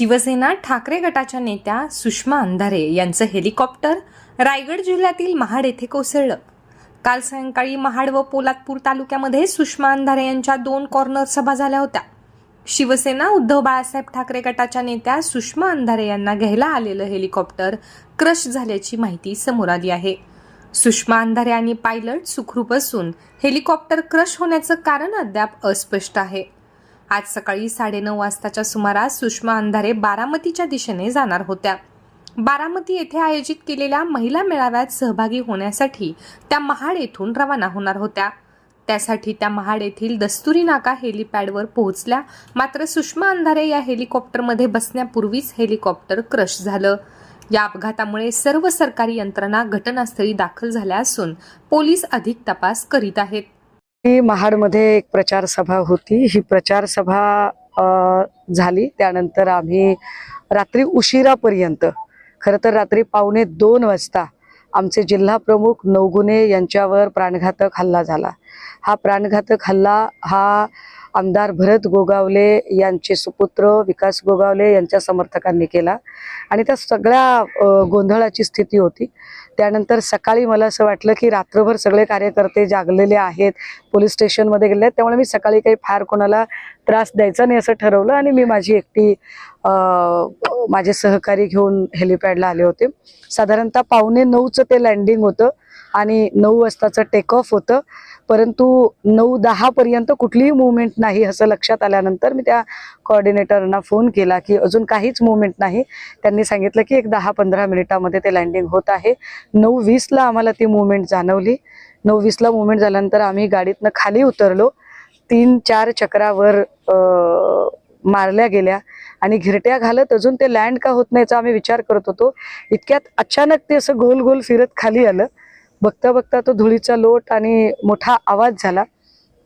शिवसेना ठाकरे गटाच्या नेत्या सुषमा अंधारे यांचं हेलिकॉप्टर रायगड जिल्ह्यातील महाड येथे कोसळलं. काल सायंकाळी महाड व पोलादपूर तालुक्यामध्ये सुषमा अंधारे यांच्या दोन कॉर्नर सभा झाल्या होत्या. शिवसेना उद्धव बाळासाहेब ठाकरे गटाच्या नेत्या सुषमा अंधारे यांना घ्यायला आलेलं हेलिकॉप्टर क्रश झाल्याची माहिती समोर आली आहे. सुषमा अंधारे आणि पायलट सुखरूप असून हेलिकॉप्टर क्रश होण्याचं कारण अद्याप अस्पष्ट आहे. आज सकाळी साडेनऊ वाजताच्या सुमारास सुषमा अंधारे बारामतीच्या दिशेने जाणार होत्या. बारामती येथे आयोजित केलेल्या महिला मेळाव्यात सहभागी होण्यासाठी त्या महाड येथून रवाना होणार होत्या. त्यासाठी त्या महाड येथील दस्तुरी नाका हेलिपॅडवर पोहोचल्या. मात्र सुषमा अंधारे या हेलिकॉप्टरमध्ये बसण्यापूर्वीच हेलिकॉप्टर क्रश झालं. या अपघातामुळे सर्व सरकारी यंत्रणा घटनास्थळी दाखल झाल्या असून पोलीस अधिक तपास करीत आहेत. महाडमध्ये एक प्रचार सभा होती. ही प्रचार सभा झाली. त्यानंतर आम्ही रात्री उशिरापर्यंत खरं तर रात्री पावणे दोन वाजता आमचे जिल्हा प्रमुख नवगुणे यांच्यावर प्राणघातक हल्ला झाला. हा प्राणघातक हल्ला हा आमदार भरत गोगावले यांचे सुपुत्र विकास गोगावले यांच्या समर्थकांनी केला. आणि त्या सगळ्या गोंधळाची स्थिती होती. त्यानंतर सकाळी मला असं वाटलं की रात्रभर सगळे कार्यकर्ते जागलेले आहेत पोलीस स्टेशनमध्ये गेले आहेत त्यामुळे मी सकाळी काही फार कोणाला त्रास द्यायचा नाही असं ठरवलं आणि मी माझी एकटी माझे सहकारी घेऊन हेलिपॅडला आले होते. साधारणतः पावणे नऊचं ते लँडिंग होतं आणि नऊ वाजताचं टेक ऑफ होतं. परंतु नऊ दहापर्यंत कुठलीही मुवमेंट नाही असं लक्षात आल्यानंतर मी त्या कॉर्डिनेटरना फोन केला की अजून काहीच मुवमेंट नाही. त्यांनी सांगितलं की एक दहा पंधरा मिनिटामध्ये ते लँडिंग होत आहे. नऊ वीसला आम्हाला ती मुवमेंट जाणवली. नऊ वीसला मुवमेंट झाल्यानंतर आम्ही गाडीतनं खाली उतरलो. तीन चार चक्रावर मारल्या गेल्या आणि घिरट्या घालत अजून ते लँड का होत नाहीचा आम्ही विचार करत होतो. इतक्यात अचानक ते असं गोल गोल फिरत खाली आलं. बघता बघता तो धुळीचा लोट आणि मोठा आवाज झाला.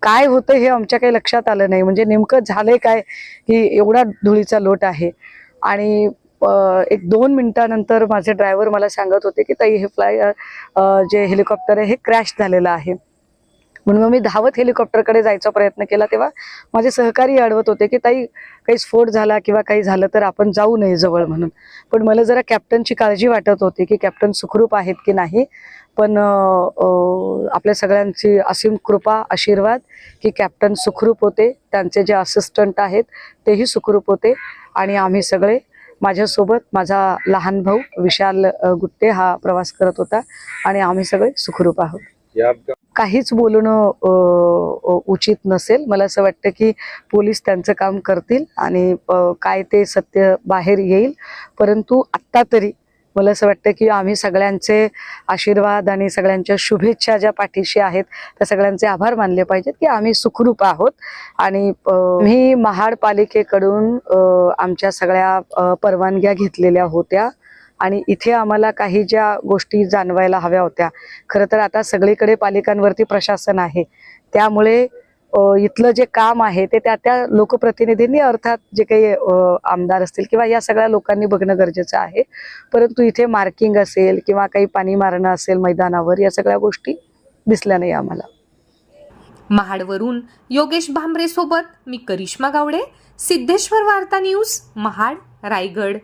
काय होतं हे आमच्या काही लक्षात आलं नाही. म्हणजे नेमकं झालंय काय की एवढा धुळीचा लोट आहे. आणि एक दोन मिनिटानंतर माझे ड्रायव्हर मला सांगत होते की ताई हे फ्लाय जे हेलिकॉप्टर आहे हे क्रॅश झालेलं आहे. म्हणून मग मी धावत हेलिकॉप्टरकडे जायचा प्रयत्न केला. तेव्हा माझे सहकारी अडवत होते की ताई काही स्फोट झाला किंवा काही झालं तर आपण जाऊ नये जवळ म्हणून. पण मला जरा कॅप्टनची काळजी वाटत होती की कॅप्टन सुखरूप आहेत की नाही? पण आपल्या सगळ्यांची असीम कृपा आशीर्वाद की कॅप्टन सुखरूप होते. त्यांचे जे असिस्टंट आहेत तेही सुखरूप होते. आणि आम्ही सगळे माझ्यासोबत माझा लहान भाऊ विशाल गुट्टे हा प्रवास करत होता. आणि आम्ही सगळे सुखरूप आहोत. या काहीच बोलणं उचित नसेल. मला असं वाटतं की पोलीस त्यांचं काम करतील आणि काय ते सत्य बाहेर येईल. परंतु आत्ता तरी मला असं वाटतं की आम्ही सगळ्यांचे आशीर्वाद आणि सगळ्यांच्या शुभेच्छा ज्या पाठीशी आहेत त्या सगळ्यांचे आभार मानले पाहिजेत की आम्ही सुखरूप आहोत. आणि मी महाड पालिकेकडून आमच्या सगळ्या परवानग्या घेतलेल्या होत्या. आणि इथे आम्हाला काही ज्या गोष्टी जाणवायला हव्या होत्या खरं तर आता सगळीकडे पालिकांवरती प्रशासन आहे. त्यामुळे इथलं जे काम आहे ते त्या त्या लोकप्रतिनिधींनी अर्थात जे काही आमदार असतील किंवा या सगळ्या लोकांनी बघणं गरजेचं आहे. परंतु इथे मार्किंग असेल किंवा काही पाणी मारणं असेल मैदानावर या सगळ्या गोष्टी दिसल्या नाही आम्हाला. महाडवरून योगेश भांबरे सोबत मी करिश्मा गावडे सिद्धेश्वर वार्ता न्यूज महाड रायगड.